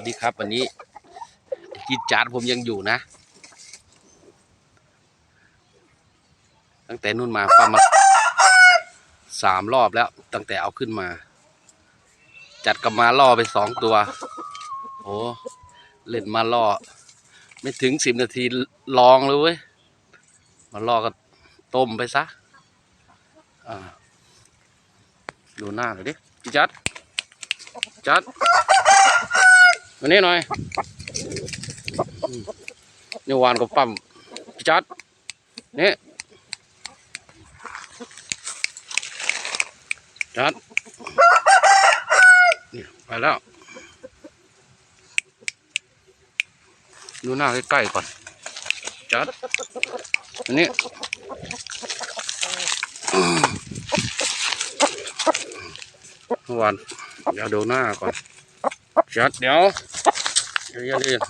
วัสดีครับวันนี้กินจานผมยังอยู่นะ ตั้งแต่นู่นมาประมาณสามรอบแล้ว ตั้งแต่เอาขึ้นมา จัดกับมาล่อไปสองตัว โอ้เล่นมาล่อ ไม่ถึงสิบนาทีลองเลยเว้ยมาล่อก็ต้มไปซะดูหน้าหน่อยดิจัดจัด มานี่หน่อยอนี่วานก็ปั๊มจัดนี่จัดนี่ไปแล้วดูหน้าใกล้ๆก่อนจัดอันนี้วานเดี๋ยวดูหน้าก่อนจัดเดี๋ยว เยวเดี๋ยวเดี๋ยว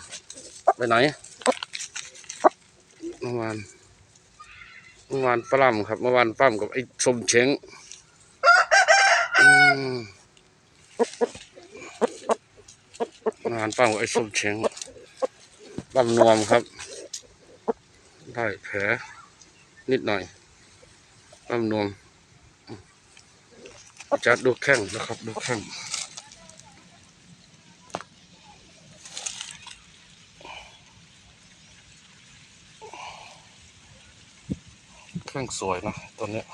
ไปไหนเมื่อวานเมื่อวานปล้ำครับเมื่อวานปล้ำกับไอ้สมเชงเมื่อวานปล้ำกับไอ้สมเชงปล้ำนวมครับ ได้แผลนิดหน่อยปล้ำนวมจัดดูแข้งนะครับดูแข้ง เครื่องสวยนะตัวเนี้ย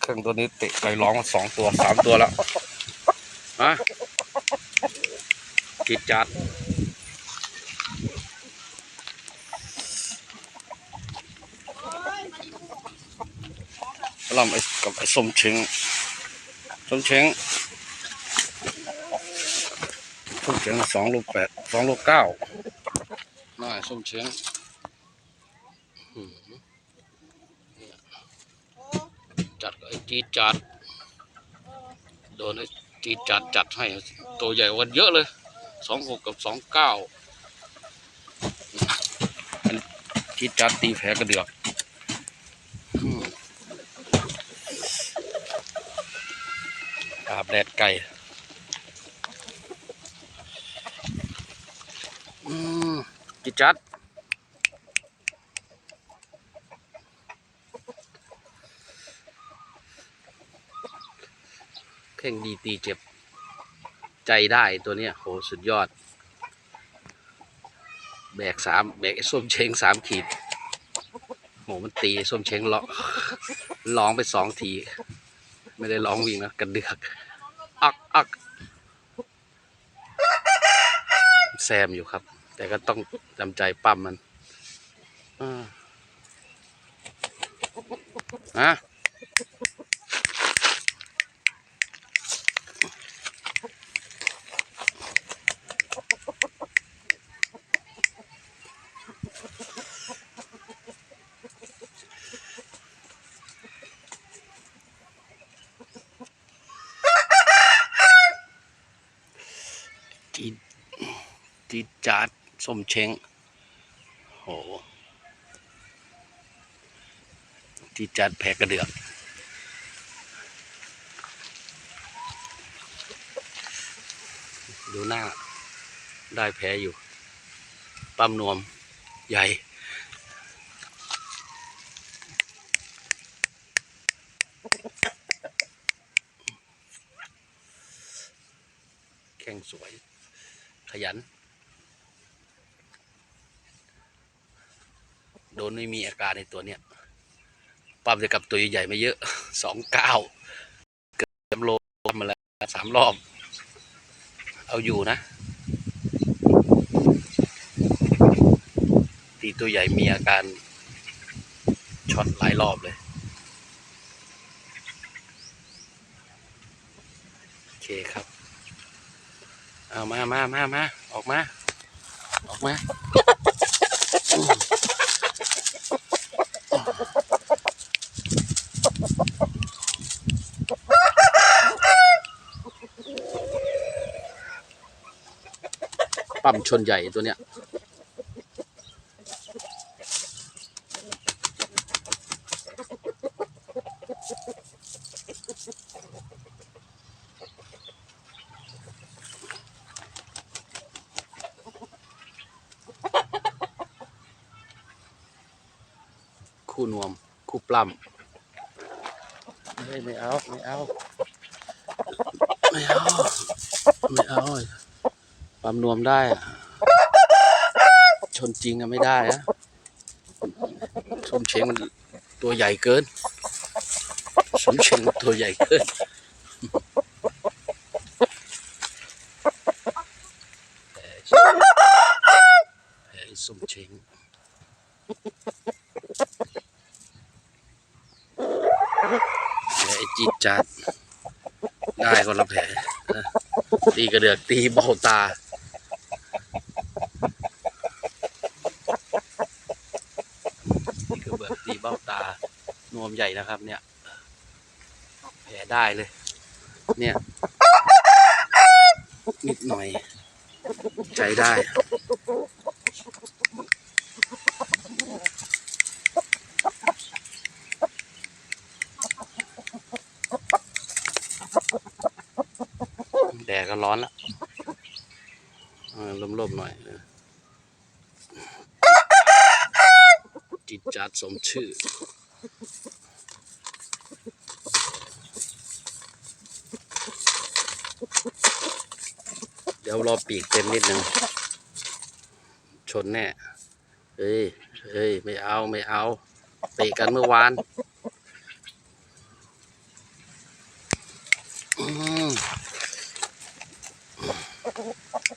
เครื่องตัวนี้เตะไก่ร้องมาสองตัวสามตัวแล้วมาจิตจัดลำไอ้กับไอ้สมเชงสมเชงส้มเชงสองลูกแปดสองลูกเก้าน่าส้มเชง จัดไอ้จีจัด โดนไอ้จีจัดจัดให้ตัวใหญ่วันเยอะเลยสองหกกับสองเก้าจีจัดตีแผลกระเดือกอาบแดดไก่อืมจีจัด เพ่งดีตีเจ็บใจได้ตัวเนี้ยโหสุดยอด แบกสามแบกส้มเชงสามขีดโหมันตีส้มเชงร้อร้องไปสองที ไม่ได้ร้องวิ่งนะกระเดือกอักอักแซมอยู่ครับ แต่ก็ต้องจำใจปั้มมันอ่าฮะ จีดจีดจาดส้มเช้งโหจีดจาดแผลกระเดือกดูหน้าได้แผลอยู่ ปั๊มนวมใหญ่แข้งสวย ขยัน โดนไม่มีอาการในตัวเนี้ยปั๊มจะกับตัวใหญ่ๆไม่เยอะสองเก้าเกือบโลมาแล้วสามรอบ เอาอยู่นะ ตีตัวใหญ่มีอาการช็อตหลายรอบเลย โอเคครับ เอามามามามาออกมา ออกมาปั๊มชนใหญ่ตัวเนี้ย คู่นวม คู่ปล้ำเฮ้ยไม่เอา ไม่เอา ไม่เอา ไม่เอาปั๊มนวมได้อะชนจริงอะไม่ได้อะชนเชงมันตัวใหญ่เกินชนเชงมันตัวใหญ่เกิน แผลสมเชงแผลไอ้ จีดจัด ได้คนละแผลตีกระเดือกตีเบ้าตา ตีกระเบือกตีเบ้าตา นวมใหญ่นะครับ เนี่ย แผลได้เลย เนี่ย นิดหน่อยใช้ได้ ก็ร้อนแล้วเออลมๆหน่อยจิตจัดสมชื่อ เดี๋ยวรอปีกเต็มนิดนึง ชนแน่เฮ้ยเฮ้ย ไม่เอา ไม่เอาเตะกันเมื่อวาน Oh,